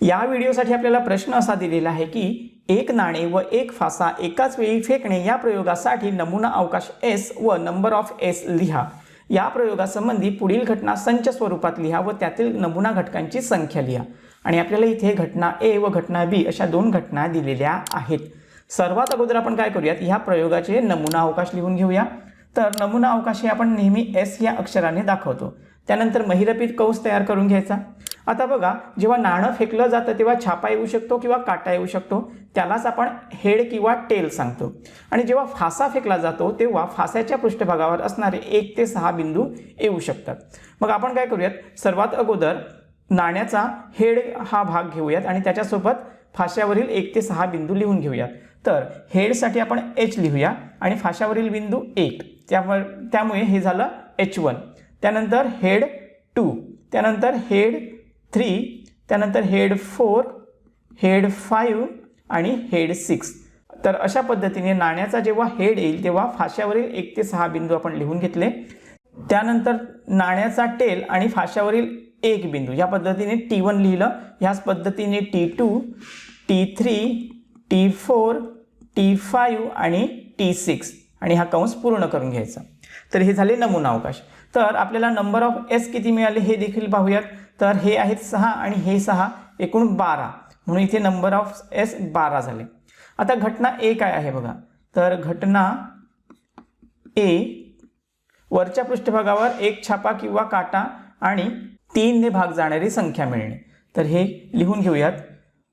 या व्हिडिओसाठी आपल्याला प्रश्न असा दिलेला आहे की एक नाणे व एक फासा एकाच वेळी फेकणे या प्रयोगासाठी नमुना अवकाश एस व नंबर ऑफ एस लिहा. या प्रयोगासंबंधी पुढील घटना संच स्वरूपात लिहा व त्यातील नमुना घटकांची संख्या लिहा. आणि आपल्याला इथे घटना ए व घटना बी अशा दोन घटना दिलेल्या आहेत. सर्वात अगोदर आपण काय करूयात? ह्या प्रयोगाचे नमुना अवकाश लिहून घेऊया. तर नमुना अवकाश हे आपण नेहमी एस या अक्षराने दाखवतो. त्यानंतर महिरपीत कंस तयार करून घ्यायचा. आता बघा जेव्हा नाणं फेकलं जातं तेव्हा छापा येऊ शकतो किंवा काटा येऊ शकतो. त्यालाच आपण हेड किंवा टेल सांगतो. आणि जेव्हा फासा फेकला जातो तेव्हा फास्याच्या पृष्ठभागावर असणारे एक ते सहा बिंदू येऊ शकतात. मग आपण काय करूयात? सर्वात अगोदर नाण्याचा हेड हा भाग घेऊयात आणि त्याच्यासोबत फाश्यावरील एक ते सहा बिंदू लिहून घेऊयात. तर हेडसाठी आपण एच लिहूया आणि फाश्यावरील बिंदू एक. त्यामुळे त्यामुळे हे झालं एच वन. त्यानंतर हेड टू त्यानंतर हेड थ्री त्यानंतर हेड फोर हेड फाईव्ह आणि हेड सिक्स. तर अशा पद्धतीने नाण्याचा जेव्हा हेड येईल तेव्हा फाश्यावरील एक ते सहा बिंदू आपण लिहून घेतले. त्यानंतर नाण्याचा टेल आणि फाश्यावरील एक बिंदू. या पद्धतीने टी वन लिहिलं. ह्याच पद्धतीने T two T three T four T five आणि टी सिक्स आणि हा कंस पूर्ण करून घ्यायचा. तर हे झाले नमुना अवकाश. तर आपल्याला नंबर ऑफ एस किती मिळाले हे देखील पाहूयात. तर हे आहेत सहा आणि हे सहा एकूण बारा. म्हणून इथे नंबर ऑफ एस बारा झाले. आता घटना ए काय आहे बघा. तर घटना ए वरच्या पृष्ठभागावर एक छापा किंवा काटा आणि तीनने भाग जाणारी संख्या मिळणे. तर हे लिहून घेऊयात.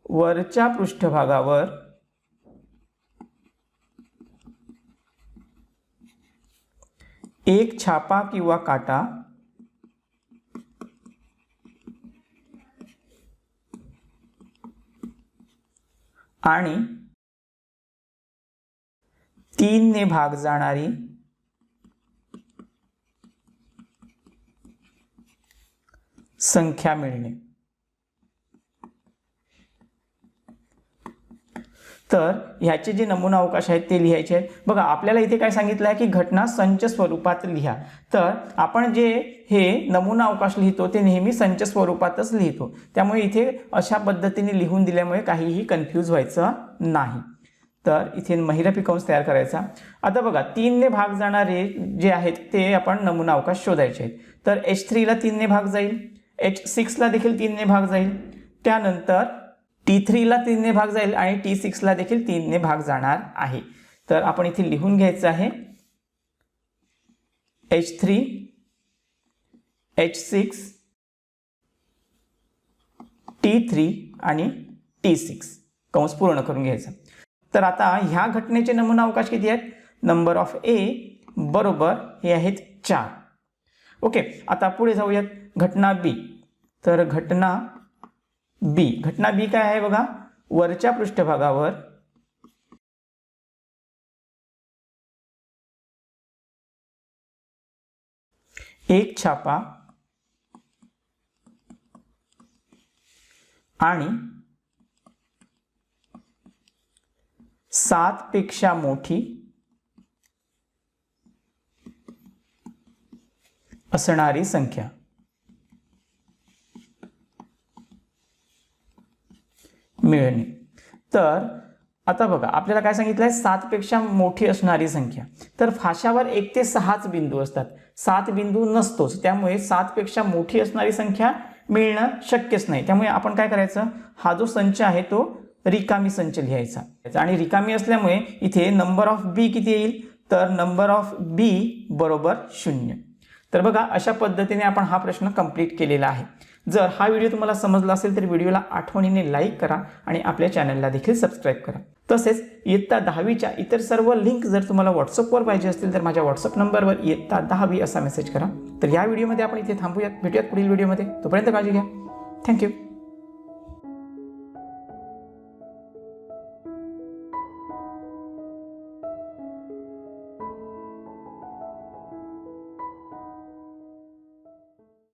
वरच्या पृष्ठभागावर एक छापा किंवा काटा. आणि तीनने भाग जाणारी संख्या मिळणे. तर ह्याचे जे नमुना अवकाश आहेत ते लिहायचे आहेत. बघा आपल्याला इथे काय सांगितलं आहे की घटना संच स्वरूपात लिहा. तर आपण जे हे नमुना अवकाश लिहितो ते नेहमी संच स्वरूपातच लिहितो. त्यामुळे इथे अशा पद्धतीने लिहून दिल्यामुळे काहीही कन्फ्यूज व्हायचं नाही. तर इथे महिरपी कंस तयार करायचा. आता बघा तीनने भाग जाणारे जे आहेत ते आपण नमुना अवकाश शोधायचे आहेत. तर एच थ्रीला तीनने भाग जाईल. एच सिक्सला देखील तीनने भाग जाईल. त्यानंतर टी थ्रीला तीनने भाग जाईल आणि टी सिक्सला देखील तीनने भाग जाणार आहे. तर आपण इथे लिहून घ्यायचं आहे. H three H six T three आणि टी सिक्स कंस पूर्ण करून घ्यायचा. तर आता ह्या घटनेचे नमुना अवकाश किती आहेत? नंबर ऑफ ए बरोबर हे आहेत चार. ओके आता पुढे जाऊयात. घटना बी तर घटना बी. घटना बी काय आहे बघा? वरच्या पृष्ठभागावर एक छापा आणि सात पेक्षा मोठी असणारी संख्या. मिळणे. तर आता बघा आपल्याला काय सांगितलं आहे सातपेक्षा मोठी असणारी संख्या. तर फाशावर एक ते सहाच बिंदू असतात. सात बिंदू नसतोच. त्यामुळे सातपेक्षा मोठी असणारी संख्या मिळणं शक्यच नाही. त्यामुळे आपण काय करायचं? हा जो संच आहे तो रिकामी संच लिहायचा. आणि रिकामी असल्यामुळे इथे नंबर ऑफ बी किती येईल? तर नंबर ऑफ बी बरोबर शून्य. तर बघा अशा पद्धतीने आपण हा प्रश्न कंप्लीट केलेला आहे. जर हा व्हिडिओ तुम्हाला समजला असेल तर व्हिडिओला आठवणीने लाईक करा आणि आपल्या चॅनलला देखील सबस्क्राईब करा. तसेच इयत्ता दहावीच्या इतर सर्व लिंक जर तुम्हाला व्हॉट्सअपवर पाहिजे असतील तर माझ्या व्हॉट्सअप नंबरवर इयत्ता दहावी असा मेसेज करा. तर या व्हिडिओमध्ये आपण इथे थांबूयात भेटूयात पुढील व्हिडिओमध्ये. तोपर्यंत काळजी घ्या. थँक्यू.